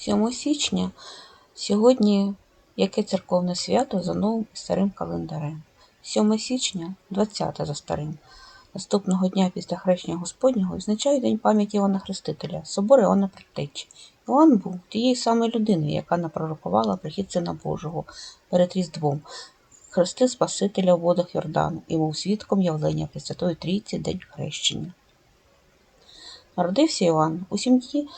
7 січня сьогодні яке церковне свято за новим і старим календарем. 7 січня 20 за старим. Наступного дня після хрещення Господнього відзначають День пам'яті Івана Хрестителя, собор Іоанна Предтечі. Іван був тією самою людиною, яка напророкувала прихід Сина Божого перед Різдвом, хрестив Спасителя у водах Йордану і був свідком явлення Пресвятої Трійці День хрещення. Народився Іван у сім'ї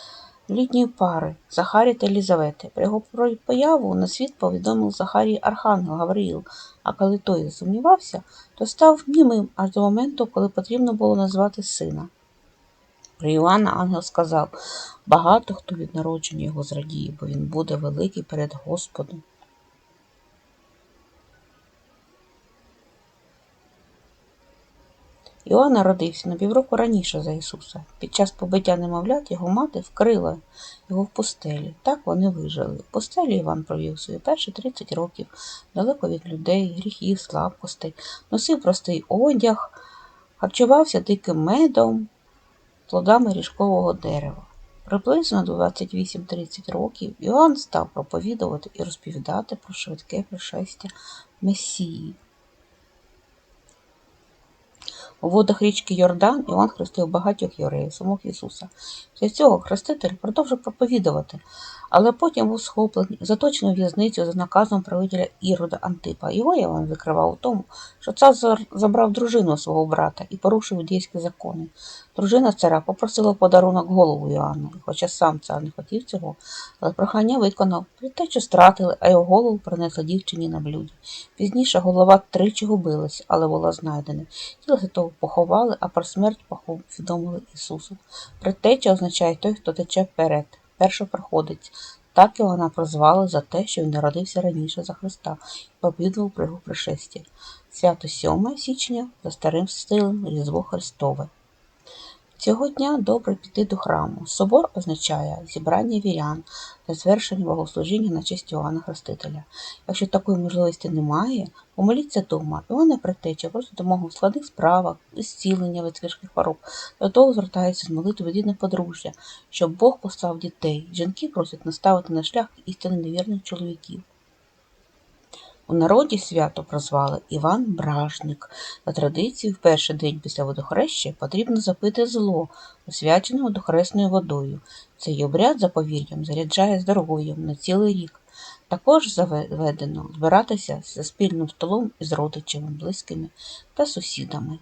літньої пари Захарі та Елізавети. Про його появу на світ повідомив Захарій Архангел Гавриїл, а коли той сумнівався, то став німим аж до моменту, коли потрібно було назвати сина. Про Іоанна ангел сказав, багато хто від народження його зрадіє, бо він буде великий перед Господом. Іоанн народився на півроку раніше за Ісуса. Під час побиття немовлят його мати вкрила його в пустелі. Так вони вижили. В пустелі Іван провів свої перші 30 років, далеко від людей, гріхів, слабкостей, носив простий одяг, харчувався диким медом, плодами ріжкового дерева. Приблизно до 28-30 років Іоанн став проповідувати і розповідати про швидке пришестя Месії. У водах річки Йордан Іван хрестив багатьох євреїв, самого Ісуса. Після цього хреститель продовжив проповідувати, але потім був схоплений заточений в'язницю за наказом правителя Ірода Антипа. Його Іван викривав у тому, що цар забрав дружину свого брата і порушив ідейські закони. Дружина царя попросила подарунок голову Іоанна, хоча сам цар не хотів цього, але прохання виконав. Предтечу стратили, а його голову принесли дівчині на блюді. Пізніше голова тричі губилась, але була знайдена. Тіло святого поховали, а про смерть повідомили Ісусу. Предтеча означає той, хто тече вперед, першопроходець. Так його прозвала за те, що він народився раніше за Христа і побідував про його пришестя. Свято 7 січня за старим стилем Різдво Христове. Цього дня добре піти до храму. Собор означає зібрання вірян та звершення богослужіння на честь Іоанна Хрестителя. Якщо такої можливості немає, помоліться вдома. Іоанна Предтеча просить допомогу в складних справах, зцілення від тяжких хвороб. До того звертається з молитви від рідне подружжя, щоб Бог послав дітей. Жінки просять наставити на шлях істини невірних чоловіків. У народі свято прозвали Іван Бражник. За традицією, в перший день після водохреща потрібно запити зло, освячене водохресною водою. Цей обряд, за повір'ям, заряджає здоров'ям на цілий рік. Також заведено збиратися за спільним столом із родичами, близькими та сусідами.